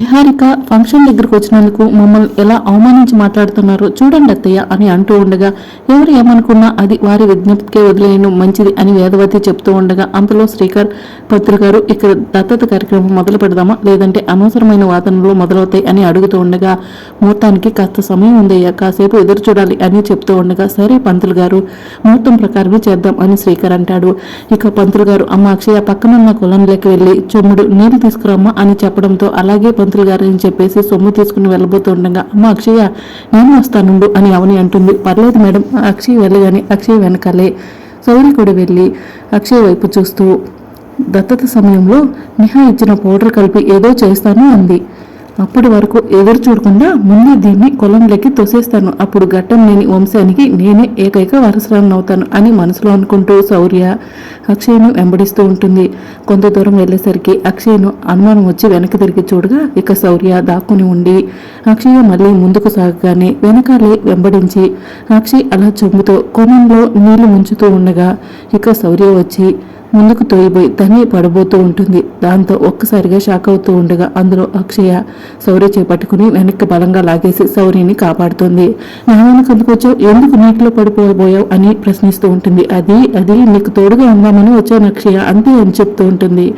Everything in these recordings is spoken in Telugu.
నిహారిక ఫంక్షన్ దగ్గరకు వచ్చినందుకు మమ్మల్ని ఎలా అవమానించి మాట్లాడుతున్నారో చూడండి అత్తయ్య అని అంటూ ఉండగా ఎవరు ఏమనుకున్నా అది వారి విజ్ఞప్తికే వదిలేయను మంచిది అని వేదవతి చెప్తూ ఉండగా అంతలో శ్రీకర్ పంతులు గారు ఇక్కడ దత్తత కార్యక్రమం మొదలు పెడదామా? లేదంటే అనవసరమైన వాదనలు మొదలవుతాయి అని అడుగుతూ ఉండగా ముహూర్తానికి కాస్త సమయం ఉందయ్యా కాసేపు ఎదురు చూడాలి అని చెప్తూ ఉండగా సరే పంతులు గారు ముహూర్తం ప్రకారమే చేద్దాం అని శ్రీకర్ అంటాడు. ఇక పంతులు గారు అమ్మ అక్షయ పక్కనున్న కులంలోకి వెళ్ళి చెమ్ముడు నీళ్ళు తీసుకురామ్మా అని చెప్పడంతో అలాగే పంతులు గారు అని చెప్పేసి సొమ్ము తీసుకుని వెళ్ళబోతుండగా అమ్మ అక్షయ నేను వస్తానుండు అని అవని అంటుంది. పర్లేదు మేడం అక్షయ్ వెళ్ళగానే అక్షయ్ వెనకాలే. సౌరి కూడా వెళ్ళి అక్షయ్ వైపు చూస్తూ దత్తత సమయంలో నిహా ఇచ్చిన పౌడర్ కలిపి ఏదో చేస్తాను అంది. అప్పటి వరకు ఎదురు చూడకుండా ముందే దీన్ని కొలంలోకి తోసేస్తాను. అప్పుడు ఘట్టం లేని వంశానికి నేనే ఏకైక వరసరాన్ని అవుతాను అని మనసులో అనుకుంటూ శౌర్య అక్షయ్ను వెంబడిస్తూ ఉంటుంది. కొంత దూరం వెళ్ళేసరికి అక్షయ్ను అనుమానం వచ్చి వెనక్కి తిరిగి చూడగా ఇక శౌర్య దాక్కుని ఉండి అక్షయ మళ్ళీ ముందుకు సాగగానే వెనకాలే వెంబడించి అక్షయ్ అలా చెంబుతో కొనంలో నీళ్ళు ముంచుతూ ఉండగా ఇక శౌర్య వచ్చి ముందుకు తోయిపోయి తనే పడబోతూ ఉంటుంది. దాంతో ఒక్కసారిగా షాక్ అవుతూ ఉండగా అందులో అక్షయ శౌర్య చేపట్టుకుని వెనక్కి బలంగా లాగేసి శౌర్యని కాపాడుతుంది. నాన్న వెనక ఎందుకు ఎందుకు నీటిలో పడిపోబోయావు? అని ప్రశ్నిస్తూ ఉంటుంది. అది అది నీకు తోడుగా ఉందామని వచ్చాను అక్షయ. అంతే అని చెప్తూ ఉంటుంది.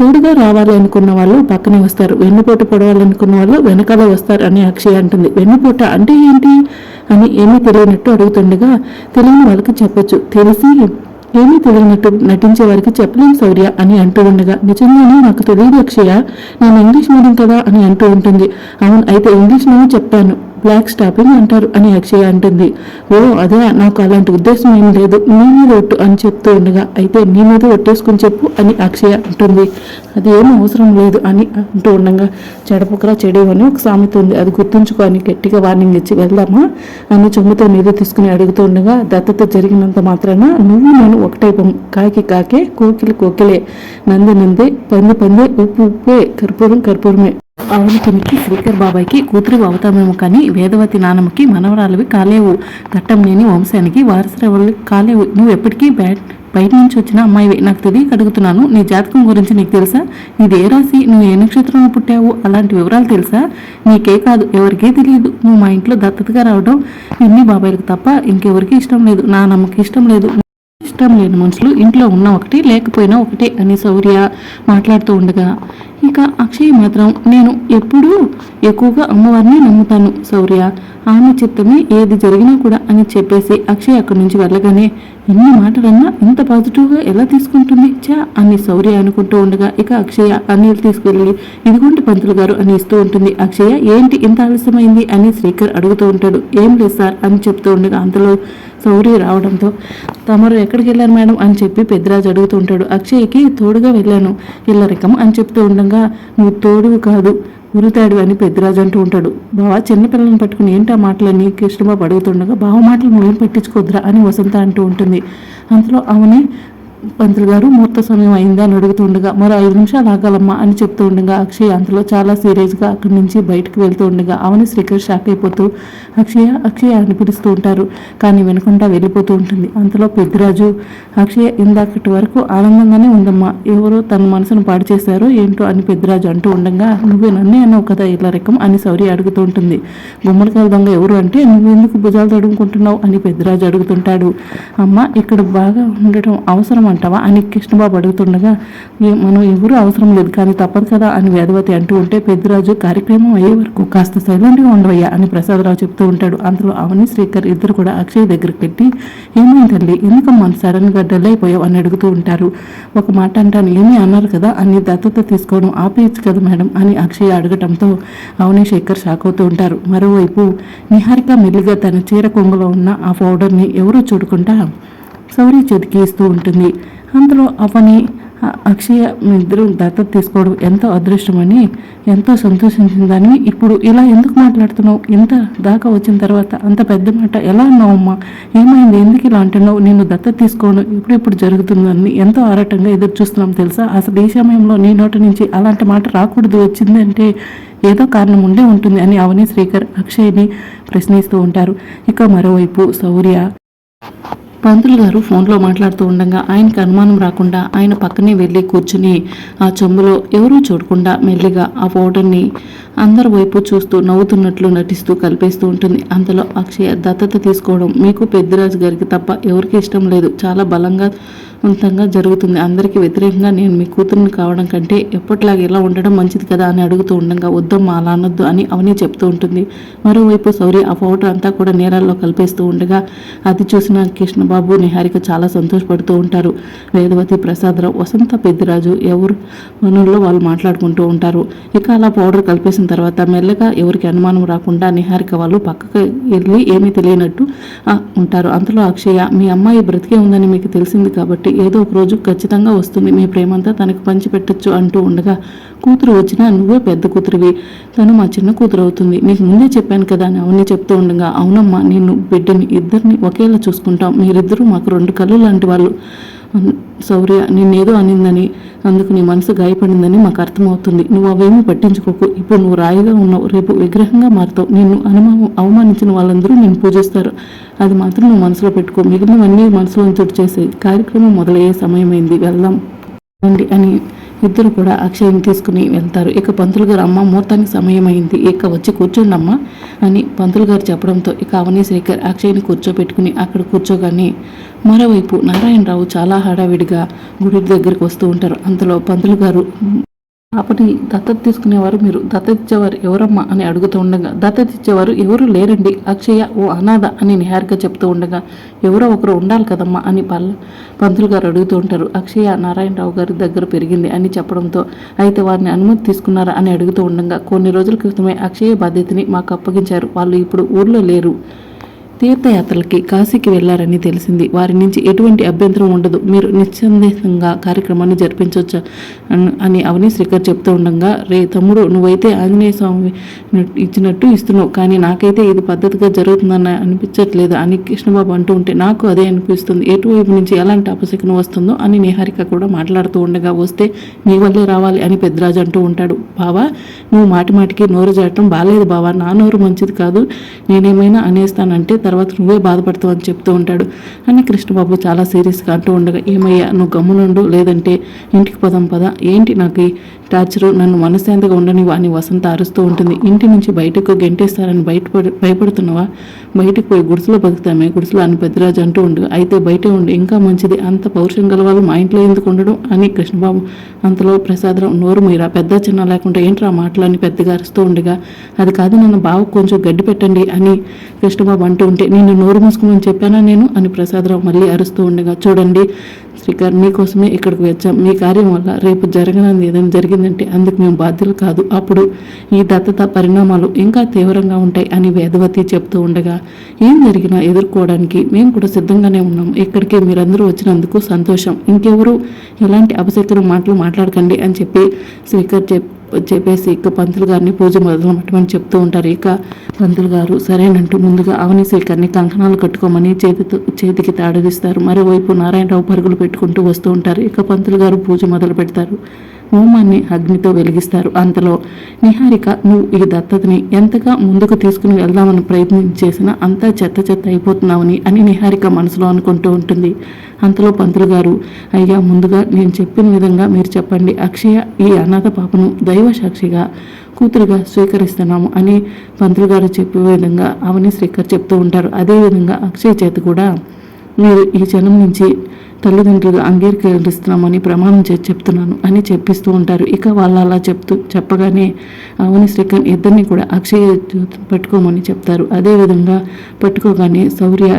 తోడుగా రావాలి అనుకున్న వాళ్ళు పక్కనే వస్తారు. వెన్నుపోట పొడవాలనుకున్న వాళ్ళు వెనకాలే వస్తారు అని అక్షయ అంటుంది. వెన్నుపోట అంటే ఏంటి? అని ఏమీ తెలియనట్టు అడుగుతుండగా తెలియని వాళ్ళకి చెప్పొచ్చు. తెలిసి ఏమీ తెలియనట్టు నటించే వారికి చెప్పలేను శౌర్య అని అంటూ ఉండగా నిజంగానే నాకు తెలియదు అక్షయ నేను ఇంగ్లీష్ మీడియం కదా అని అంటూ ఉంటుంది. అవును అయితే ఇంగ్లీష్లోనే చెప్పాను. బ్లాక్ స్టాపింగ్ అంటారు అని అక్షయ అంటుంది. ఓ అదే నాకు అలాంటి ఉద్దేశం ఏం లేదు. నీ మీద ఒట్టు అని చెప్తూ ఉండగా అయితే నీ మీద ఒట్టేసుకుని చెప్పు అని అక్షయ అంటుంది. అది ఏం అవసరం లేదు అని అంటూ ఉండగా చెడపకరా చెడేవని ఒక సామెత ఉంది. అది గుర్తుంచుకో అని గట్టిగా వార్నింగ్ ఇచ్చి వెళ్దామా అని చెమ్ముతో నీరు తీసుకుని అడుగుతూ ఉండగా దత్తత జరిగినంత మాత్రాన నువ్వు నేను ఒకటైపం కాకి కాకే కోకిలి కోకిలే. నంది నందే పంది పందే ఉప్పు ఉప్పే కర్పూరం కర్పూరమే. అవును శ్రీకర్ బాబాయ్కి కూతురు అవుతామేమో కానీ వేదవతి నానమ్మకి మనవరాలవి కాలేవు. ఘట్టంనేని వంశానికి వారసురాలు కాలేవు. నువ్వు ఎప్పటికీ బ్యాట్ బయట నుంచి వచ్చిన అమ్మాయివి. నాకు తెలియక అడుగుతున్నాను. నీ జాతకం గురించి నీకు తెలుసా? నీది ఏ రాశి? నువ్వు ఏ నక్షత్రంలో పుట్టావు? అలాంటి వివరాలు తెలుసా? నీకే కాదు ఎవరికీ తెలియదు. నువ్వు మా ఇంట్లో దత్తతగా రావడం ఇన్ని బాబాయిలకు తప్ప ఇంకెవరికి ఇష్టం లేదు. నా నమ్మకి ఇష్టం లేదు. ఇష్టం లేని మనుషులు ఇంట్లో ఉన్న ఒకటి లేకపోయినా ఒకటే అని శౌర్య మాట్లాడుతూ ఉండగా ఇక అక్షయ్ మాత్రం నేను ఎప్పుడూ ఎక్కువగా అమ్మవారిని నమ్ముతాను శౌర్య. ఆమె చిత్తమే ఏది జరిగినా కూడా అని చెప్పేసి అక్షయ్ అక్కడి నుంచి వెళ్ళగానే ఎన్ని మాటలన్నా ఇంత పాజిటివ్గా ఎలా తీసుకుంటుంది? చా అని శౌర్య అనుకుంటూ ఉండగా ఇక అక్షయ అనిల్ తీసుకెళ్ళి ఇదిగోండి పంతులు గారు అని ఇస్తూ ఉంటుంది. అక్షయ ఏంటి ఇంత ఆలస్యమైంది? అని శ్రీకర్ అడుగుతూ ఉంటాడు. ఏం లేదు సార్ అని చెప్తూ ఉండగా అంతలో శౌర్య రావడంతో తమరు ఎక్కడికి వెళ్ళారు మేడం? అని చెప్పి పెద్దరాజు అడుగుతూ ఉంటాడు. అక్షయ్కి తోడుగా వెళ్ళాను ఇల్లరికం అని చెప్తూ ఉండగా నువ్వు తోడువు కాదు ఉరుతాడు అని పెద్దరాజు అంటూ ఉంటాడు. బావా చిన్నపిల్లలను పట్టుకుని ఏంటి మాటలని కృష్ణబాబు అడుగుతుండగా బావ మాటలు మేము పట్టించుకోద్దురా అని వసంత అంటూ ఉంటుంది. అంతలో అవని పంతులు గారు ముహూర్త సమయం అయింది అని అడుగుతూ ఉండగా మరో ఐదు నిమిషాలు ఆగాలమ్మా అని చెప్తూ ఉండగా అక్షయ్ అంతలో చాలా సీరియస్గా అక్కడి నుంచి బయటకు వెళ్తూ ఉండగా అవని శ్రీకర్ షాక్ అయిపోతూ అక్షయ అక్షయ అని పిలుస్తూ ఉంటారు. కానీ వినకుండా వెళ్ళిపోతూ ఉంటుంది. అంతలో పెద్దిరాజు అక్షయ ఇందాకటి వరకు ఆనందంగానే ఉందమ్మా. ఎవరో తన మనసును పాడు చేశారో ఏంటో అని పెద్దిరాజు అంటూ ఉండగా నువ్వు నన్నే అన్నావు కదా ఇలా రకం అని సౌరి అడుగుతూ ఉంటుంది. గుమ్మడికాయల దొంగ ఎవరు అంటే నువ్వు ఎందుకు భుజాలు తడుముకుంటున్నావు అని పెద్దిరాజు అడుగుతుంటాడు. అమ్మ ఇక్కడ బాగా ఉండటం అవసరం అంటావా? అని కృష్ణబాబు అడుగుతుండగా మనం ఎవరు అవసరం లేదు కానీ తప్పదు కదా అని వేదవతి అంటూ ఉంటే పెద్దిరాజు కార్యక్రమం అయ్యే వరకు కాస్త సైలెంట్గా ఉండవయ్యా అని ప్రసాదరావు చెప్తూ ఉంటాడు. అందులో అవని శ్రీకర్ ఇద్దరు కూడా అక్షయ్ దగ్గరికి పెట్టి ఏమైంది తల్లి? ఎందుకమ్మా సడన్గా డల్ అయిపోయావు అని అడుగుతూ ఉంటారు. ఒక మాట అంటాను ఏమీ అన్నారు కదా? అని దత్తత తీసుకోవడం ఆపేయచ్చు కదా మేడం? అని అక్షయ్ అడగటంతో అవని శేఖర్ షాక్ అవుతూ ఉంటారు. మరోవైపు నిహారిక మెల్లిగా తన చీర కొంగులో ఉన్న ఆ పౌడర్ని ఎవరూ చూడకుండా సౌరి చేతికి ఇస్తూ ఉంటుంది. అందులో అవని అక్షయ మీ ఇద్దరు దత్తత తీసుకోవడం ఎంతో అదృష్టమని ఎంతో సంతోషించిందని ఇప్పుడు ఇలా ఎందుకు మాట్లాడుతున్నావు? ఇంత దాకా వచ్చిన తర్వాత అంత పెద్ద మాట ఎలా అన్నావమ్మా? ఏమైంది? ఎందుకు ఇలా అంటున్నావు? నేను దత్తత తీసుకోవడం ఇప్పుడిప్పుడు జరుగుతుందని ఎంతో ఆరాటంగా ఎదురు చూస్తున్నాం తెలుసా? అసలు ఈ సమయంలో నీ నోటి నుంచి అలాంటి మాట రాకూడదు. వచ్చిందంటే ఏదో కారణం ఉండే ఉంటుంది అని అవని శ్రీకర్ అక్షయ్ని ప్రశ్నిస్తూ ఉంటారు. ఇక మరోవైపు శౌర్య పంతులు గారు ఫోన్లో మాట్లాడుతూ ఉండగా ఆయనకు అనుమానం రాకుండా ఆయన పక్కనే వెళ్ళి కూర్చుని ఆ చెంబులో ఎవరూ చూడకుండా మెల్లిగా ఆ ఫోటోని అందరి వైపు చూస్తూ నవ్వుతున్నట్లు నటిస్తూ కలిపేస్తూ ఉంటుంది. అంతలో అక్షయ దత్తత తీసుకోవడం మీకు పెద్దిరాజు గారికి తప్ప ఎవరికి ఇష్టం లేదు. చాలా బలంగా వంతంగా జరుగుతుంది. అందరికీ వ్యతిరేకంగా నేను మీ కూతురుని కావడం కంటే ఎప్పటిలాగా ఇలా ఉండడం మంచిది కదా అని అడుగుతూ ఉండగా వద్దమ్మా అలా అనొద్దు అని అవని చెప్తూ ఉంటుంది. మరోవైపు సౌరి ఆ పౌడర్ అంతా కూడా నేరాల్లో కలిపేస్తూ ఉండగా అది చూసిన కృష్ణబాబు నిహారిక చాలా సంతోషపడుతూ ఉంటారు. వేదవతి ప్రసాదరావు వసంత పెద్దిరాజు ఎవరు? మనుల్లో వాళ్ళు మాట్లాడుకుంటూ ఉంటారు. ఇక అలా పౌడర్ కలిపేసిన తర్వాత మెల్లగా ఎవరికి అనుమానం రాకుండా నిహారిక వాళ్ళు పక్కకు వెళ్ళి ఏమీ తెలియనట్టు ఉంటారు. అంతలో అక్షయ మీ అమ్మాయి బ్రతికే ఉందని మీకు తెలిసింది కాబట్టి ఏదో ఒక రోజు ఖచ్చితంగా వస్తుంది. మీ ప్రేమంతా తనకు పంచిపెట్టచ్చు అంటూ ఉండగా కూతురు వచ్చినా నువ్వే పెద్ద కూతురివి. తను మా చిన్న కూతురు అవుతుంది. నీకు ముందే చెప్పాను కదా అని అవన్నీ చెప్తూ ఉండగా అవునమ్మా నేను బిడ్డని ఇద్దరిని ఒకేలా చూసుకుంటాం. మీరిద్దరూ మాకు రెండు కళ్ళు లాంటి వాళ్ళు. శౌర్య నిన్నేదో అనిందని అందుకు నీ మనసు గాయపడిందని మాకు అర్థమవుతుంది. నువ్వు అవేమీ పట్టించుకోకు. ఇప్పుడు నువ్వు రాయిగా ఉన్నావు. రేపు విగ్రహంగా మారుతావు. నిన్ను అనుమా అవమానించిన వాళ్ళందరూ నేను పూజిస్తారు. అది మాత్రం నువ్వు మనసులో పెట్టుకో. మిగిలినవన్నీ మనసులో చేసే కార్యక్రమం మొదలయ్యే సమయమైంది. వెళ్దాం. రండి అని ఇద్దరు కూడా అక్షయం తీసుకుని వెళ్తారు. ఇక పంతులు గారు అమ్మ ముహూర్తానికి సమయం అయింది ఇక వచ్చి కూర్చోండి అమ్మ అని పంతులు గారు చెప్పడంతో ఇక అవని శేఖర్ అక్షయ్ని కూర్చోబెట్టుకుని అక్కడ కూర్చోగానే మరోవైపు నారాయణరావు చాలా హడావిడిగా గుడి దగ్గరికి వస్తూ ఉంటారు. అంతలో పంతులు గారు పాపని దత్తత తీసుకునేవారు మీరు. దత్తత ఇచ్చేవారు ఎవరమ్మా? అని అడుగుతూ ఉండగా దత్తత ఇచ్చేవారు ఎవరు లేరండి. అక్షయ ఓ అనాథ అని నిహారిక చెప్తూ ఉండగా ఎవరో ఒకరు ఉండాలి కదమ్మా అని పల్ల పంతులు గారు అడుగుతూ ఉంటారు. అక్షయ నారాయణరావు గారి దగ్గర పెరిగింది అని చెప్పడంతో అయితే వారిని అనుమతి తీసుకున్నారా? అని అడుగుతూ ఉండగా కొన్ని రోజుల క్రితమే అక్షయ బాధ్యతని మాకు అప్పగించారు. వాళ్ళు ఇప్పుడు ఊర్లో లేరు. తీర్థయాత్రలకి కాశీకి వెళ్ళారని తెలిసింది. వారి నుంచి ఎటువంటి అభ్యంతరం ఉండదు. మీరు నిస్సందేహంగా కార్యక్రమాన్ని జరిపించవచ్చు అని అవని శ్రీకర్ చెప్తూ ఉండగా రే తమ్ముడు నువ్వైతే ఆంజనేయ స్వామి ఇచ్చినట్టు ఇస్తున్నావు. కానీ నాకైతే ఇది పద్ధతిగా జరుగుతుందని అనిపించట్లేదు అని కృష్ణబాబు అంటూ ఉంటే నాకు అదే అనిపిస్తుంది. ఎటువైపు నుంచి ఎలాంటి అపశకనం వస్తుందో అని నిహారిక కూడా మాట్లాడుతూ ఉండగా వస్తే నీ వల్లే రావాలి అని పెద్దరాజు అంటూ ఉంటాడు. బావా నువ్వు మాటి మాటికి నోరు జాడటం బాగాలేదు బావా. నా నోరు మంచిది కాదు. నేనేమైనా అనేస్తానంటే తర్వాత నువ్వే బాధపడతావు అని చెప్తూ ఉంటాడు. అని కృష్ణబాబు చాలా సీరియస్గా అంటూ ఉండగా ఏమయ్యా నువ్వు గమ్మునుండు లేదంటే ఇంటికి పోదాం పదా? ఏంటి నాకు టార్చరు నన్ను మనశ్శాంతిగా ఉండనివ్వు అని వసంత అరుస్తూ ఉంటుంది. ఇంటి నుంచి బయటకు గెంటేస్తారని బయటపడి భయపడుతున్నావా? బయటకు పోయి గుడిసెలో బతుకుతామే గుడిసెలో అని పెద్దరాజు అంటూ ఉండు. అయితే బయటే ఉండు ఇంకా మంచిది. అంత పౌరుషం గలవాళ్ళు మా ఇంట్లో ఎందుకు ఉండడం? అని కృష్ణబాబు అంతలో ప్రసాదరావు నోరు మీరా. పెద్ద చిన్న లేకుండా ఏంట్రా మాటలు అని పెద్దగా అరుస్తూ ఉండగా. అది కాదు నన్ను బావకు కొంచెం గడ్డి పెట్టండి అని కృష్ణబాబు అంటూ ఉంటే నేను నోరు మూసుకోమని చెప్పానా నేను? అని ప్రసాదరావు మళ్ళీ అరుస్తూ ఉండగా. చూడండి శ్రీకర్ మీకోసమే ఇక్కడికి వచ్చాం. మీ కార్యం వల్ల రేపు జరగనంది ఏదైనా జరిగిందంటే అందుకు మేము బాధ్యులు కాదు. అప్పుడు ఈ దత్తత పరిణామాలు ఇంకా తీవ్రంగా ఉంటాయి అని వేదవతి చెప్తూ ఉండగా ఏం జరిగినా ఎదుర్కోవడానికి మేము కూడా సిద్ధంగానే ఉన్నాం. ఇక్కడికి మీరందరూ వచ్చినందుకు సంతోషం. ఇంకెవరు ఎలాంటి అపశక్తులు మాటలు మాట్లాడకండి అని చెప్పి శ్రీకర్ చెప్ చెప్పేసి ఇక పంతులు గారిని పూజ మొదలుపెట్టమని చెప్తూ ఉంటారు. ఇక పంతులు గారు సరేనంటూ ముందుగా అవని శేఖర్ని కంకణాలు కట్టుకోమని చేతితో చేతికి తాడదిస్తారు. మరోవైపు నారాయణరావు పరుగులు పెట్టుకుంటూ వస్తూ ఉంటారు. ఇక పంతులు గారు పూజ మొదలు పెడతారు హోమాన్ని అగ్నితో వెలిగిస్తారు. అంతలో నిహారిక నువ్వు ఈ దత్తతని ఎంతగా ముందుకు తీసుకుని వెళ్దామని ప్రయత్నం చేసినా అంతా చెత్త చెత్త అయిపోతున్నావని అని నిహారిక మనసులో అనుకుంటూ ఉంటుంది. అంతలో పంతులు గారు అయ్యా ముందుగా నేను చెప్పిన విధంగా మీరు చెప్పండి. అక్షయ ఈ అనాథ పాపను దైవ సాక్షిగా కూతురుగా స్వీకరిస్తున్నాము అని పంతులు గారు చెప్పే విధంగా అవని శ్రీకర్ చెప్తూ ఉంటారు. అదేవిధంగా అక్షయ్ చేత కూడా మీరు ఈ జనం నుంచి తల్లిదండ్రులు అంగీకరిస్తున్నామని ప్రమాణం చేసి చెప్తున్నాను అని చెప్పిస్తూ ఉంటారు. ఇక వాళ్ళు అలా చెప్తూ చెప్పగానే అవని శ్రీకాంత్ ఇద్దరిని కూడా అక్షయ పట్టుకోమని చెప్తారు. అదేవిధంగా పట్టుకోగానే శౌర్య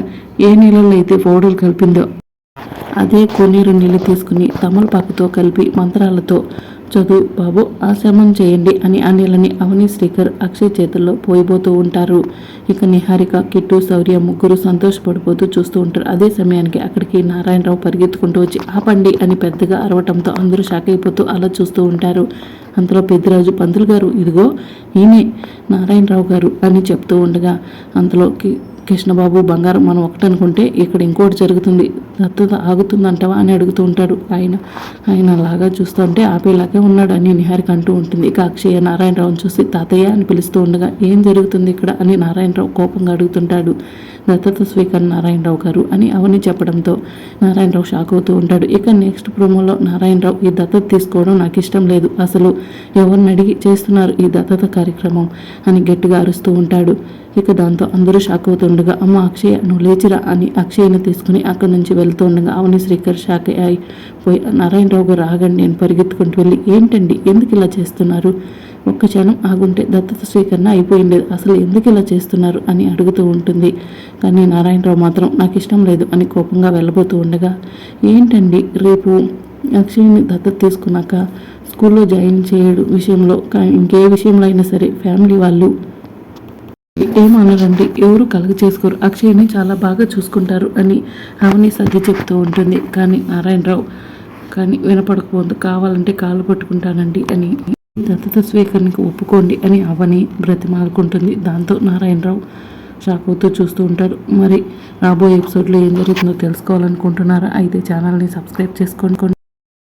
ఏ నీళ్ళలో అయితే పౌడర్ కలిపిందో అదే కొన్నేరు నీళ్ళు తీసుకుని తమలపాకుతో కలిపి మంత్రాలతో చదువు బాబు ఆశ్రమం చేయండి అని ఆ నీళ్ళని అవని శ్రీకర్ అక్షయ్ చేతుల్లో పోయిపోతూ ఉంటారు. ఇక నిహారిక కిట్టు శౌర్య ముగ్గురు సంతోషపడిపోతూ చూస్తూ ఉంటారు. అదే సమయానికి అక్కడికి నారాయణరావు పరిగెత్తుకుంటూ వచ్చి ఆపండి అని పెద్దగా అరవటంతో అందరూ షాక్ అయిపోతూ అలా చూస్తూ ఉంటారు. అంతలో పెద్దిరాజు పంతులు గారు ఇదిగో ఈయనే నారాయణరావు గారు అని చెప్తూ ఉండగా అంతలోకి కృష్ణబాబు బంగారం మనం ఒకటి అనుకుంటే ఇక్కడ ఇంకోటి జరుగుతుంది. దత్తత ఆగుతుందంటవా అని అడుగుతూ ఉంటాడు ఆయన. ఆయన అలాగా చూస్తుంటే ఆపేలాగే ఉన్నాడు అని నిహారిక అంటూ ఉంటుంది. ఇక అక్షయ నారాయణరావును చూసి తాతయ్య అని పిలుస్తూ ఉండగా ఏం జరుగుతుంది ఇక్కడ? అని నారాయణరావు కోపంగా అడుగుతుంటాడు. దత్తత స్వీకర్ నారాయణరావు గారు అని అవని చెప్పడంతో నారాయణరావు షాక్ అవుతూ ఉంటాడు. ఇక నెక్స్ట్ ప్రోమోలో నారాయణరావు ఈ దత్తత తీసుకోవడం నాకు ఇష్టం లేదు. అసలు ఎవరిని అడిగి చేస్తున్నారు ఈ దత్తత కార్యక్రమం అని గట్టిగా అరుస్తూ ఉంటాడు. ఇక దాంతో అందరూ షాక్ అవుతుండగా అమ్మ అక్షయ నువ్వు లేచిరా అని అక్షయ్ని తీసుకుని అక్కడి నుంచి వెళ్తూ ఉండగా అవని శ్రీకర్ షాక్ అయిపోయి నారాయణరావు గారు ఆగండి నేను పరిగెత్తుకుంటూ వెళ్ళి ఏంటండి? ఎందుకు ఇలా చేస్తున్నారు? ఒక్క క్షణం ఆగుంటే దత్తత స్వీకరణ అయిపోయింది. అసలు ఎందుకు ఇలా చేస్తున్నారు? అని అడుగుతూ ఉంటుంది. కానీ నారాయణరావు మాత్రం నాకు ఇష్టం లేదు అని కోపంగా వెళ్ళబోతూ ఉండగా ఏంటండి రేపు అక్షయ్ని దత్తత తీసుకున్నాక స్కూల్లో జాయిన్ చేయడు విషయంలో? ఇంకే విషయంలో అయినా సరే ఫ్యామిలీ వాళ్ళు ఏమనరండి? ఎవరు కలుగ చేసుకోరు? అక్షయ్ని చాలా బాగా చూసుకుంటారు అని అవని సర్ది చెప్తూ ఉంటుంది. కానీ నారాయణరావు కానీ వినపడకపోదు. కావాలంటే కాళ్ళు పట్టుకుంటానండి అని దత్తత స్వీకరణకు ఒప్పుకోండి అని అవని బ్రతిమాలుకుంటుంది. దాంతో నారాయణరావు షాక్ అవుతూ చూస్తూ ఉంటారు. మరి రాబోయే ఎపిసోడ్లో ఏం జరుగుతుందో తెలుసుకోవాలనుకుంటున్నారా? అయితే ఛానల్ని సబ్స్క్రైబ్ చేసుకోండి.